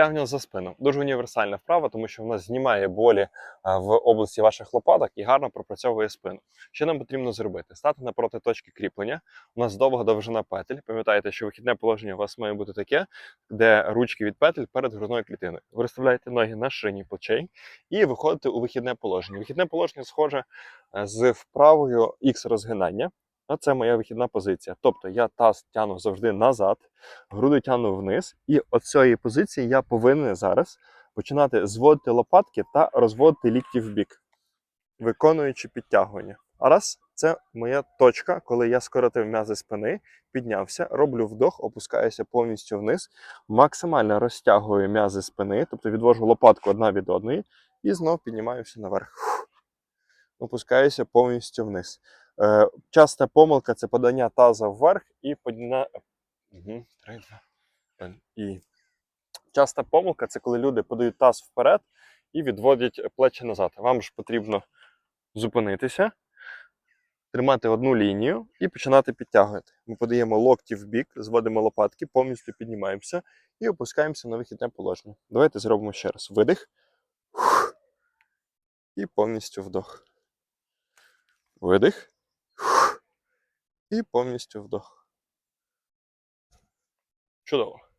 Тягнемо за спину. Дуже універсальна вправа, тому що вона знімає болі в області ваших лопаток і гарно пропрацьовує спину. Що нам потрібно зробити? Стати напроти точки кріплення. У нас довга довжина петель. Пам'ятаєте, що вихідне положення у вас має бути таке, де ручки від петель перед грудною клітиною. Ви розставляєте ноги на ширині плечей і виходите у вихідне положення. Вихідне положення схоже з вправою X розгинання. А це моя вихідна позиція. Тобто я таз тягну завжди назад, груди тягну вниз, і от цієї позиції я повинен зараз починати зводити лопатки та розводити лікті в бік, виконуючи підтягування. А раз це моя точка, коли я скоротив м'язи спини, піднявся, роблю вдох, опускаюся повністю вниз, максимально розтягую м'язи спини, тобто відвожу лопатку одна від одної, і знов піднімаюся наверх. Опускаюся повністю вниз. Е, часта помилка це подання таза вверх і подня... Угу. І часта помилка це коли люди подають таз вперед і відводять плечі назад. Вам ж потрібно зупинитися, тримати одну лінію і починати підтягувати. Ми подаємо локті в бік, зводимо лопатки, повністю піднімаємося і опускаємося на вихідне положення. Давайте зробимо ще раз. Видих. І повністю вдох. Видих. І повністю вдох. Чудово.